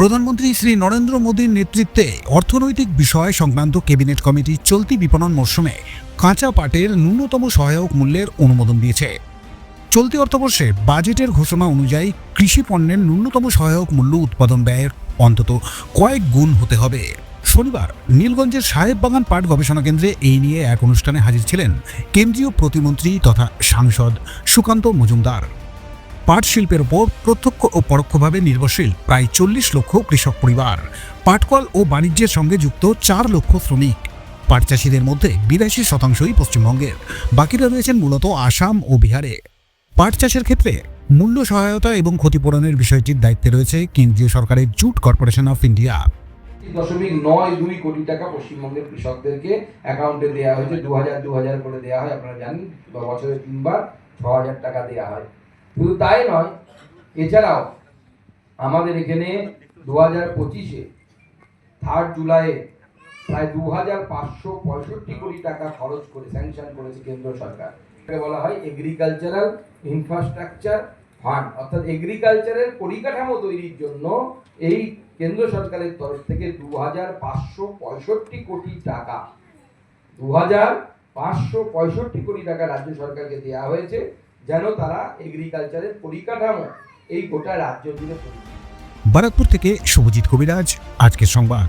প্রধানমন্ত্রী শ্রী নরেন্দ্র মোদীর নেতৃত্বে অর্থনৈতিক বিষয় সংক্রান্ত ক্যাবিনেট কমিটি চলতি বিপণন মরশুমে কাঁচা পাটের ন্যূনতম সহায়ক মূল্যের অনুমোদন দিয়েছে। চলতি অর্থবর্ষে বাজেটের ঘোষণা অনুযায়ী কৃষি পণ্যের ন্যূনতম সহায়ক মূল্য উৎপাদন ব্যয়ের অন্তত কয়েক গুণ হতে হবে। শনিবার নীলগঞ্জের সাহেব বাগান পাট গবেষণা কেন্দ্রে এই নিয়ে এক অনুষ্ঠানে হাজির ছিলেন কেন্দ্রীয় প্রতিমন্ত্রী তথা সাংসদ সুকান্ত মজুমদার। পাট শিল্পের ওপর প্রত্যক্ষ ও পরোক্ষভাবে নির্ভরশীল প্রায় চল্লিশ লক্ষ কৃষক পরিবার। পাটকল ও বাণিজ্যের সঙ্গে যুক্ত চার লক্ষ শ্রমিক। পাট চাষিদের মধ্যে বিরাশি শতাংশই পশ্চিমবঙ্গের। বাকিরা রয়েছেন মূলত আসাম ও বিহারে। পাট চাষের ক্ষেত্রে মূল্য সহায়তা এবং ক্ষতিপূরণের বিষয়টির দায়িত্বে রয়েছে কেন্দ্রীয় সরকারের জুট কর্পোরেশন অফ ইন্ডিয়া। দশমিক নয় দুই কোটি টাকা পশ্চিমবঙ্গের কৃষকদেরকে অ্যাকাউন্টে দেওয়া হয়েছে। দু হাজার দু হাজার করে দেওয়া হয়, আপনারা জানেন। বছরে তিনবার ছ হাজার টাকা দেওয়া হয়। শুধু তাই নয়, এছাড়াও আমাদের এখানে দু হাজার পঁচিশে থার্ড জুলাইয়ে প্রায় দু হাজার পাঁচশো পঁয়ষট্টি কোটি টাকা খরচ করে স্যাংশন করেছে কেন্দ্র সরকার। এটাকে বলা হয় এগ্রিকালচারাল ইনফ্রাস্ট্রাকচার ফান্ড অর্থাৎ এগ্রিকালচারের পরিকাঠামো তৈরির জন্য এই কেন্দ্র সরকারের তরফ থেকে দু হাজার পাঁচশো পঁয়ষট্টি কোটি টাকা দু হাজার পাঁচশো পঁয়ষট্টি কোটি টাকা রাজ্য সরকারকে দেওয়া হয়েছে। যেন তারা এগ্রিকালচারের পরিকাঠামো এই গোটা রাজ্য জুড়ে ভারতপুর থেকে শুভজিৎ কবিরাজ আজকের সংবাদ।